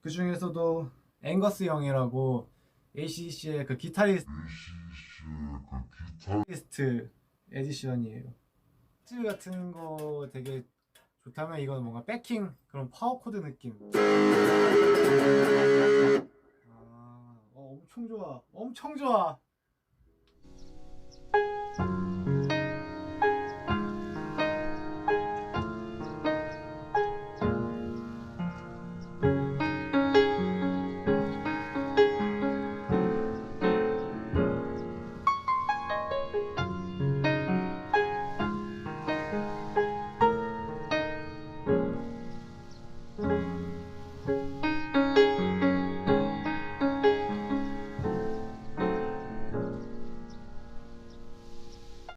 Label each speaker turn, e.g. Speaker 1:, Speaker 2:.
Speaker 1: 그 중에서도 앵거스 형이라고 ACC의 그 기타리스트 에디션이에요. 즈 같은 거 되게 좋다면 이건 뭔가 백킹 그런 파워 코드 느낌. 아, 어, 엄청 좋아, 엄청 좋아. Thank you.